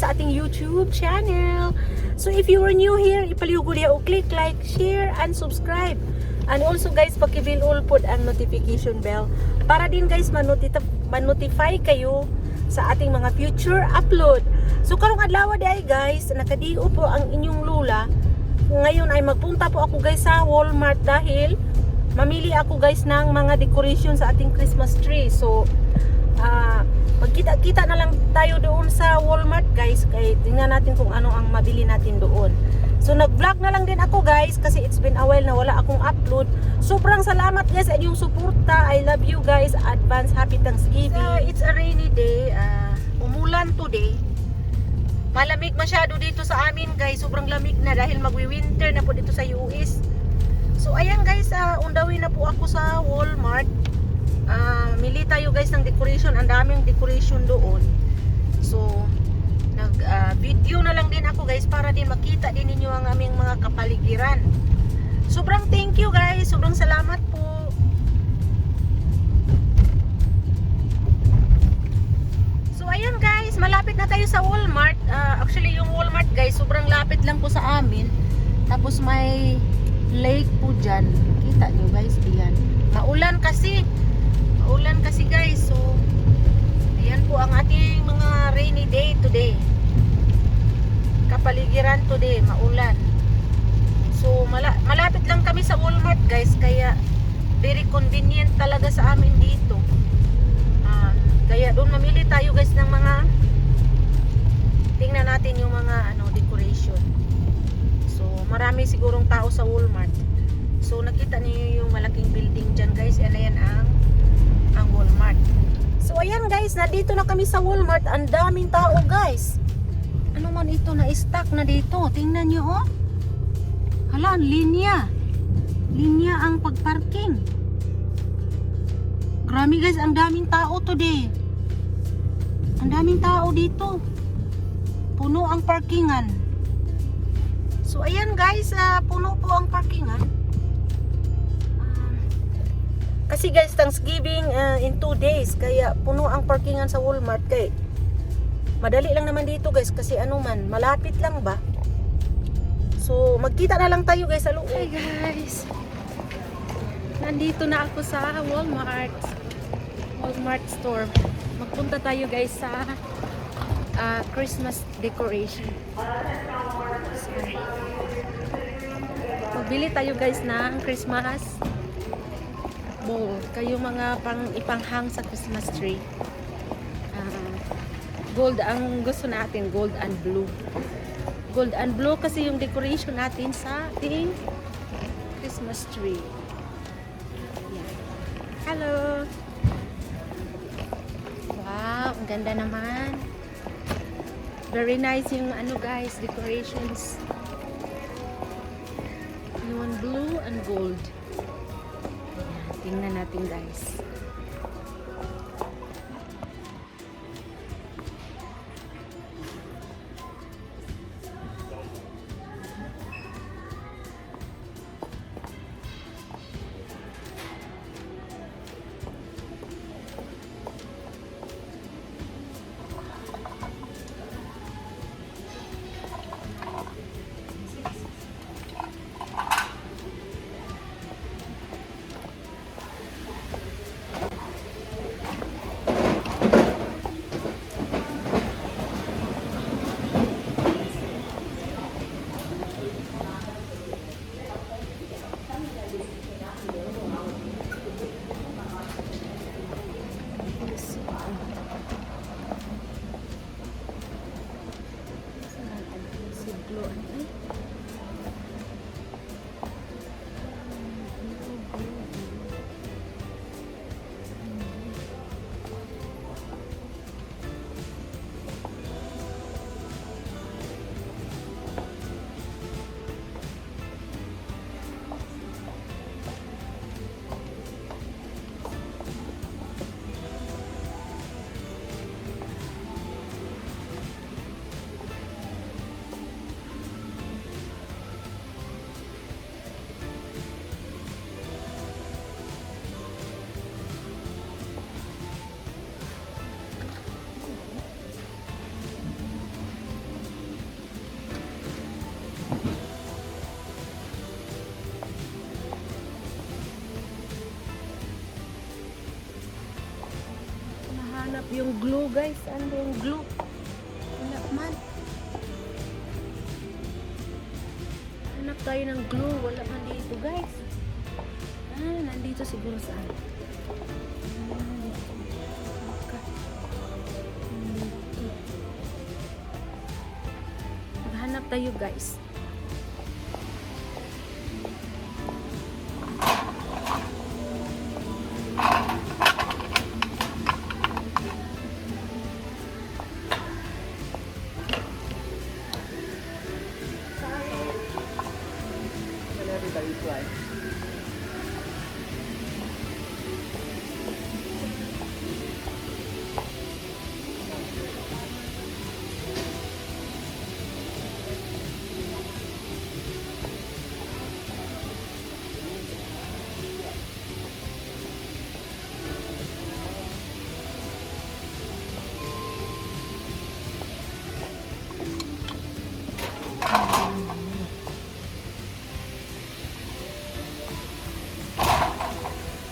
sa ating YouTube channel. So if you are new here, ipaligo diha o click like, share, and subscribe. And also guys, pakibil all pod ang notification bell para din guys manotita- man-notify kayo sa ating mga future upload. So karong adlaw di ay guys, nakadio po ang inyong lula. Ngayon ay magpunta po ako guys sa Walmart dahil mamili ako guys ng mga decoration sa ating Christmas tree. So, ah magkita-kita na lang tayo doon sa Walmart guys. Kaya tingnan natin kung ano ang mabili natin doon. So, nag-vlog na lang din ako guys kasi it's been a while na wala akong upload. Sobrang salamat guys sa inyong suporta. I love you guys. Advance happy Thanksgiving. So, it's a rainy day. Ah, umulan today. Malamig masyado dito sa amin guys. Sobrang lamig na dahil magwi-winter na po dito sa US. So ayan guys, uh, the way na po ako sa Walmart. Ah, mili tayo guys ng decoration. Ang daming decoration doon. So nag ah, video na lang din ako guys para din makita din ninyo ang aming mga kapaligiran. Sobrang thank you guys. Sobrang salamat po. So ayan guys, malapit na tayo sa Walmart. Ah, actually yung Walmart guys, sobrang lapit lang po sa amin. Tapos may lake po dyan. Kita nyo guys, diyan. Maulan kasi. Maulan kasi guys. So, ayan po ang ating mga rainy day today. Kapaligiran today, maulan. So, mala malapit lang kami sa Walmart guys. Kaya, very convenient talaga sa amin dito. Ah, kaya doon mamili tayo guys ng mga tingnan natin yung mga ano decoration. So, marami sigurong tao sa Walmart. So, nakita niyo yung malaking building dyan, guys. And ayan ang, ang Walmart. So, ayan, guys. Nandito na kami sa Walmart. Ang daming tao, guys. Ano man ito na stock na dito? Tingnan niyo, oh. Hala, linya. Linya ang pagparking. Grabe, guys. Ang daming tao today. Ang daming tao dito. Puno ang parkingan. So ayan guys, ah, puno po ang parkingan. Kasi guys, Thanksgiving ah, in 2 days, kaya puno ang parkingan sa Walmart kay madali lang naman dito guys kasi ano man, malapit lang ba? So magkita na lang tayo guys sa loob. Hi guys. Nandito na ako sa Walmart. Walmart store. Magpunta tayo guys sa ah, Christmas decoration. Sorry. Magbili tayo guys ng Christmas bowl. Kayo mga pang ipanghang sa Christmas tree. Ah, gold ang gusto natin, gold and blue. Gold and blue kasi yung decoration natin sa ating Christmas tree. Yan. Hello! Wow, ang ganda naman. Very nice yung ano guys, decorations. Yung blue and gold. Tingnan natin guys. Yung glue guys. Ano yung glue? Hanap man. Hanap tayo ng glue. Wala man dito guys. Ah, nandito siguro saan? Maghanap tayo guys.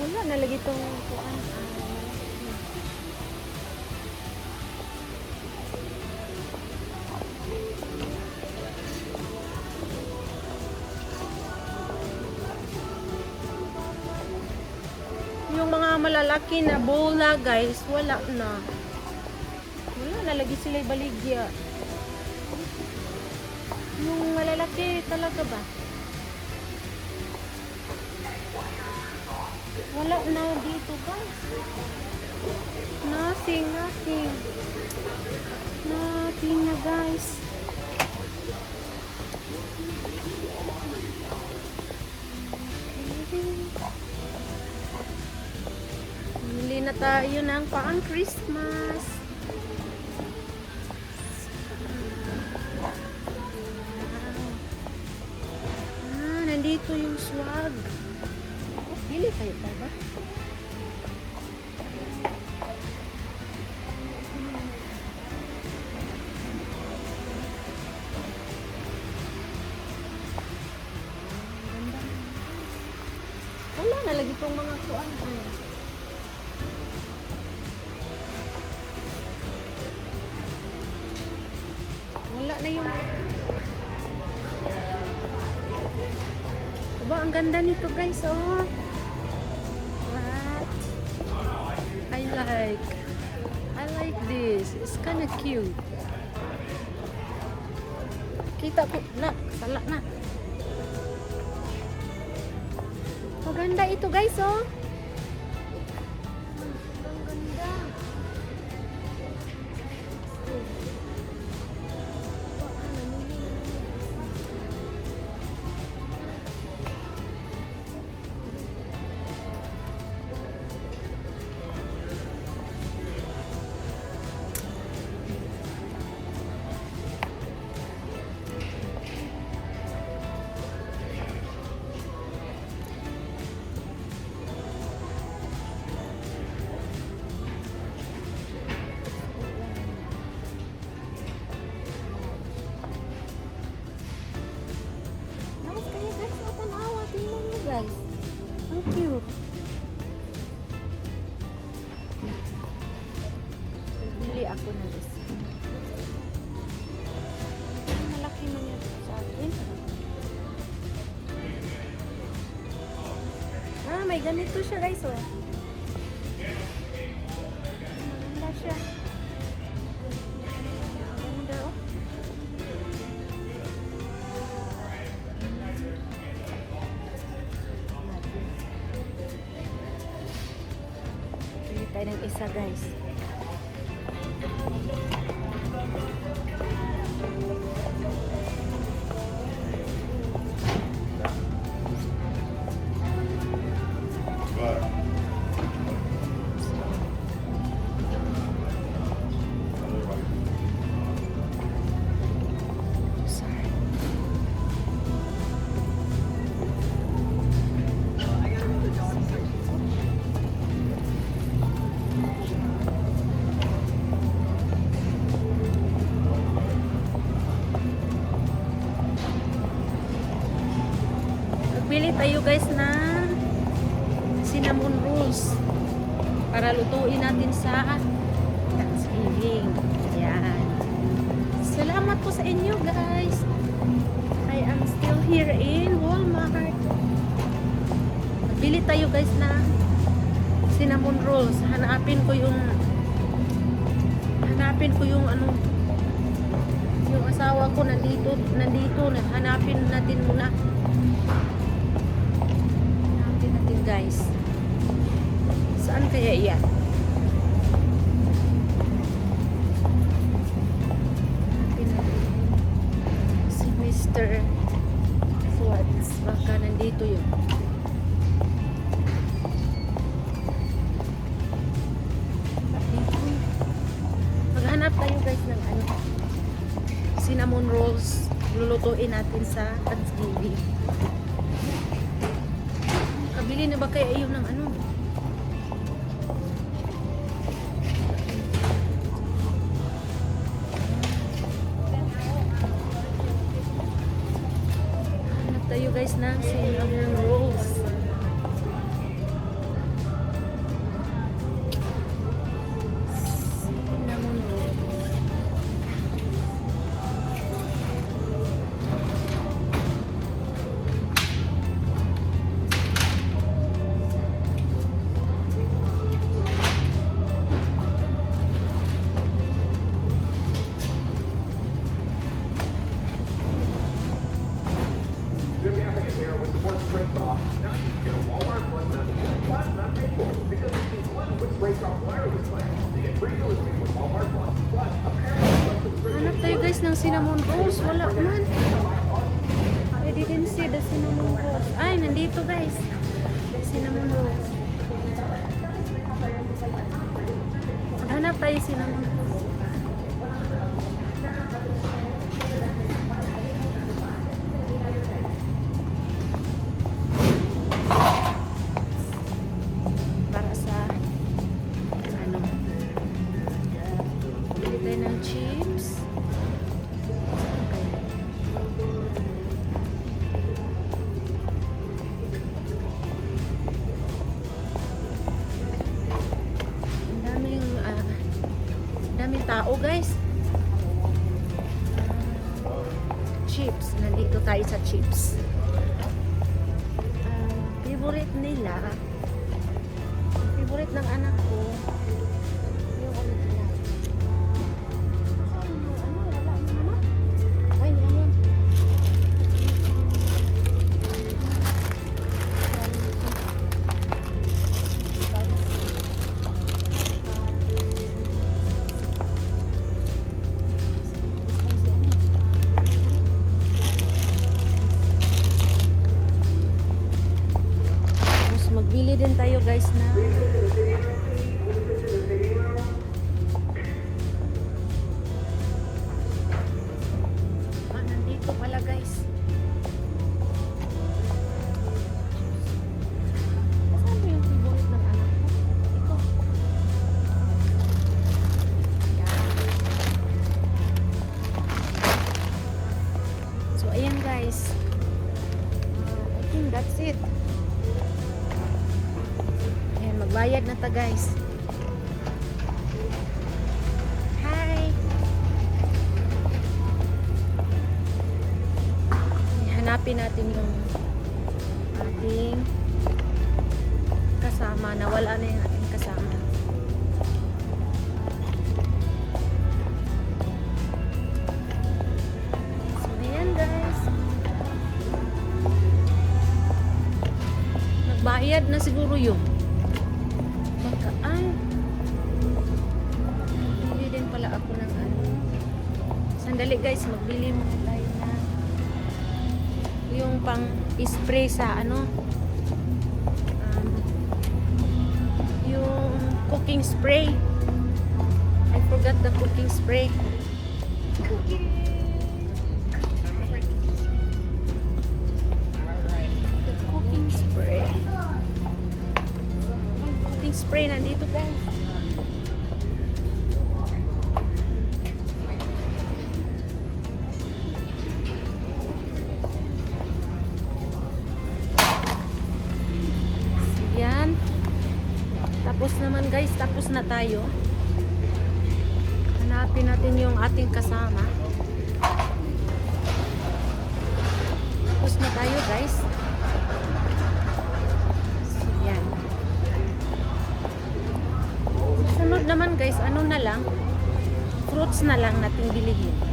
Wala, nalagi itong kuan. Yung mga malalaki na bola, guys, wala na. Wala, nalagi sila baligya. Yung malalaki talaga ba? Wala na dito guys. Nothing, nothing. Nothing na guys. Bili na tayo ng pang Christmas. Ah, nandito yung swag. Pili kayo pa ba? Like. I like this. It's kind of cute. Kita ko, na, sala na. Maganda ito guys, oh. Ganito siya guys oh. Maganda siya. Maganda oh. Bili tayo ng isa guys. Tayo guys na cinnamon rolls para lutuin natin sa Thanksgiving. Ayan. Salamat po sa inyo guys. I am still here in Walmart. Bili tayo guys na cinnamon rolls. Hanapin ko yung hanapin ko yung ano yung asawa ko nandito nandito hanapin natin muna guys. Saan kaya iyan? Si Mr. Swartz baka nandito yun. Maghanap tayo guys ng ano. Cinnamon rolls lulutuin natin sa Thanksgiving kaya yun ng ano Magbayad na ta guys. Hi! Hanapin natin yung ating kasama. Nawala na yung ating kasama. Nagbayad na siguro yung spray sa ano. Um, yung cooking spray. I forgot the cooking spray. The cooking spray. Cooking spray nandito guys. Tayo. Hanapin natin yung ating kasama. Tapos na tayo guys. So, yan. Sunod naman guys, ano na lang, fruits na lang natin bilihin.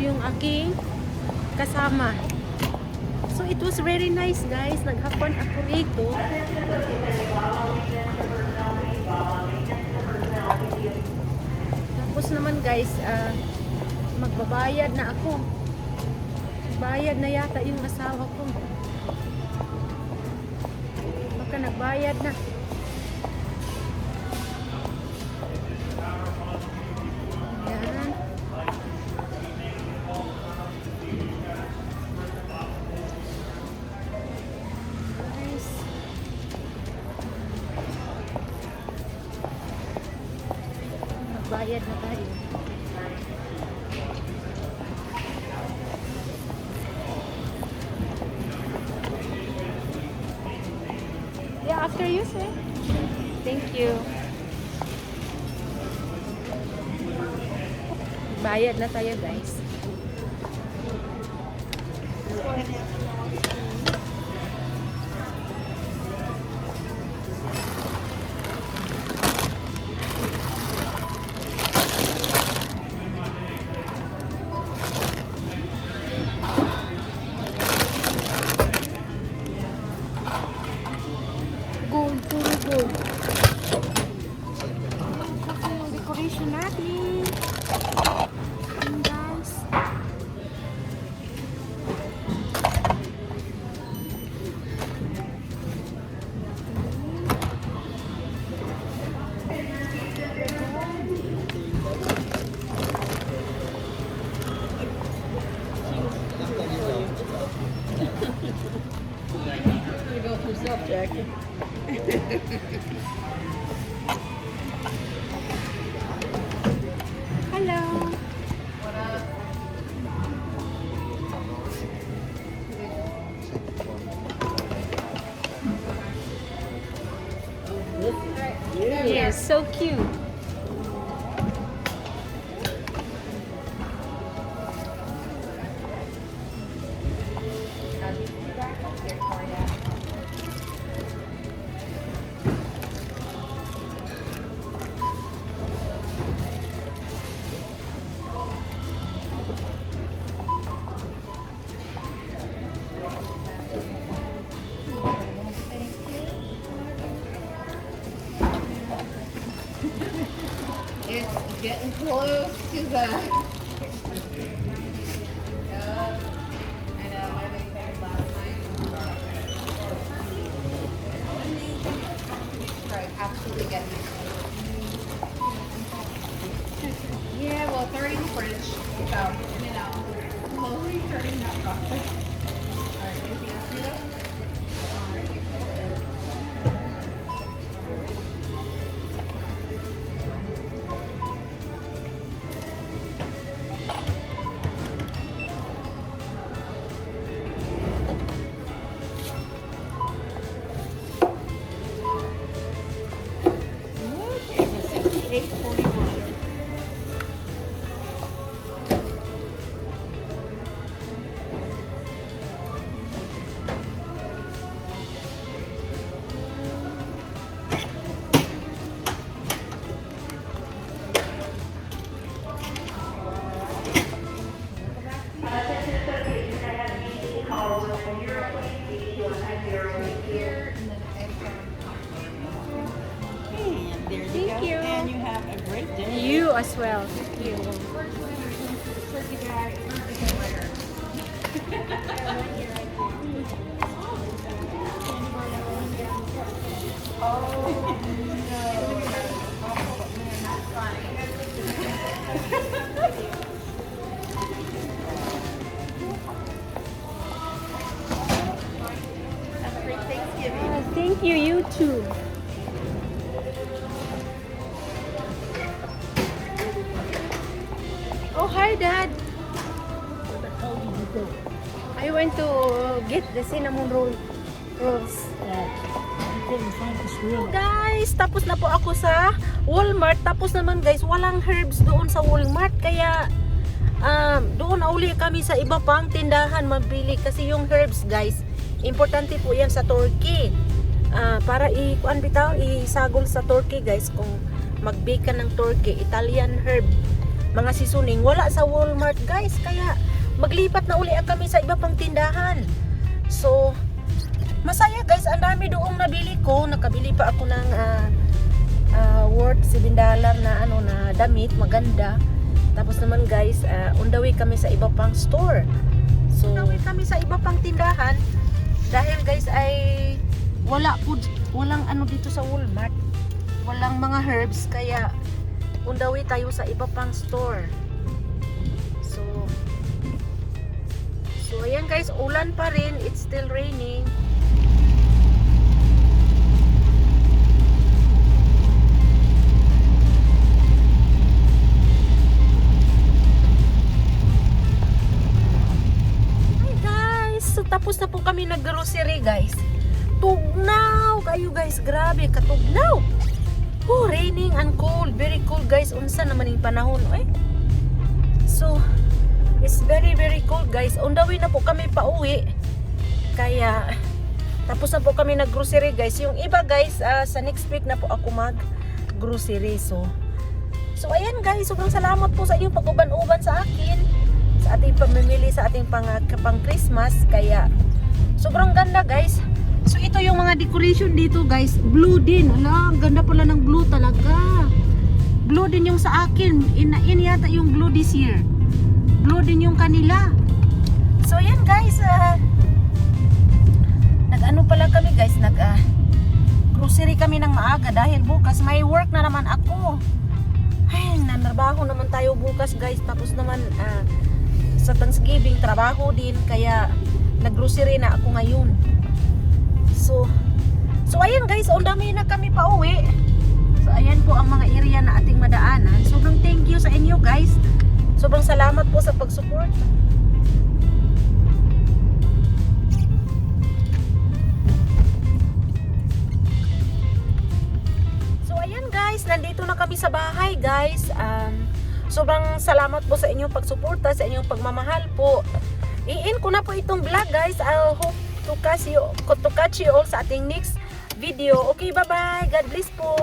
Yung aking kasama. So it was very nice guys. Naghapon ako rito. Tapos naman guys, ah, magbabayad na ako. Bayad na yata yung asawa ko. Baka nagbayad na. Yan. Na tayo, guys. フフフフ。对。Turkey the cinnamon roll rolls. Uh, squirrel. Guys, tapos na po ako sa Walmart. Tapos naman guys, walang herbs doon sa Walmart. Kaya um, doon na uli kami sa iba pang tindahan mabili. Kasi yung herbs guys, importante po yan sa Turkey. Ah, para i kuan bitaw isagol sa Turkey guys kung mag-bake ka ng Turkey, Italian herb, mga seasoning wala sa Walmart guys. Kaya maglipat na uli kami sa iba pang tindahan. So, masaya guys, ang dami doong nabili ko. Nakabili pa ako ng ah, ah, worth 7 dollar na ano na damit, maganda. Tapos naman guys, uh, on the way kami sa iba pang store. So, on the way kami sa iba pang tindahan dahil guys ay wala po walang ano dito sa Walmart. Walang mga herbs kaya on the way tayo sa iba pang store. Guys, ulan pa rin. It's still raining. Hi guys! So tapos na po kami nag-grocery guys. Tugnaw! Kayo guys, grabe, katugnaw! Oh, raining and cold. Very cold guys. Unsa naman yung panahon. Eh? It's very very cold guys. On the way na po kami pa uwi. Kaya tapos na po kami nag-grocery guys. Yung iba guys, ah, sa next week na po ako mag-grocery. So, so ayan guys, sobrang salamat po sa inyong pag-uban-uban sa akin. Sa ating pamimili sa ating pang, pang Christmas. Kaya, sobrang ganda guys. So ito yung mga decoration dito guys. Blue din. Ala, ang ganda pala ng blue talaga. Blue din yung sa akin. In, in yata yung blue this year blue din yung kanila. So yan guys, ah, nag-ano pala kami guys, nag ah, grocery kami ng maaga dahil bukas may work na naman ako. Ay, nanrabaho naman tayo bukas guys. Tapos naman ah, sa Thanksgiving, trabaho din. Kaya nag-grocery na ako ngayon. So, so ayan guys, on dami na kami pa uwi. So ayan po ang mga area na ating madaanan. Sobrang thank you sa inyo guys. Sobrang salamat po sa pag-support. So ayan guys, nandito na kami sa bahay guys. Um, sobrang salamat po sa inyong pagsuporta, sa inyong pagmamahal po. I-in ko na po itong vlog guys. I hope to catch you, to catch you all sa ating next video. Okay, bye-bye. God bless po.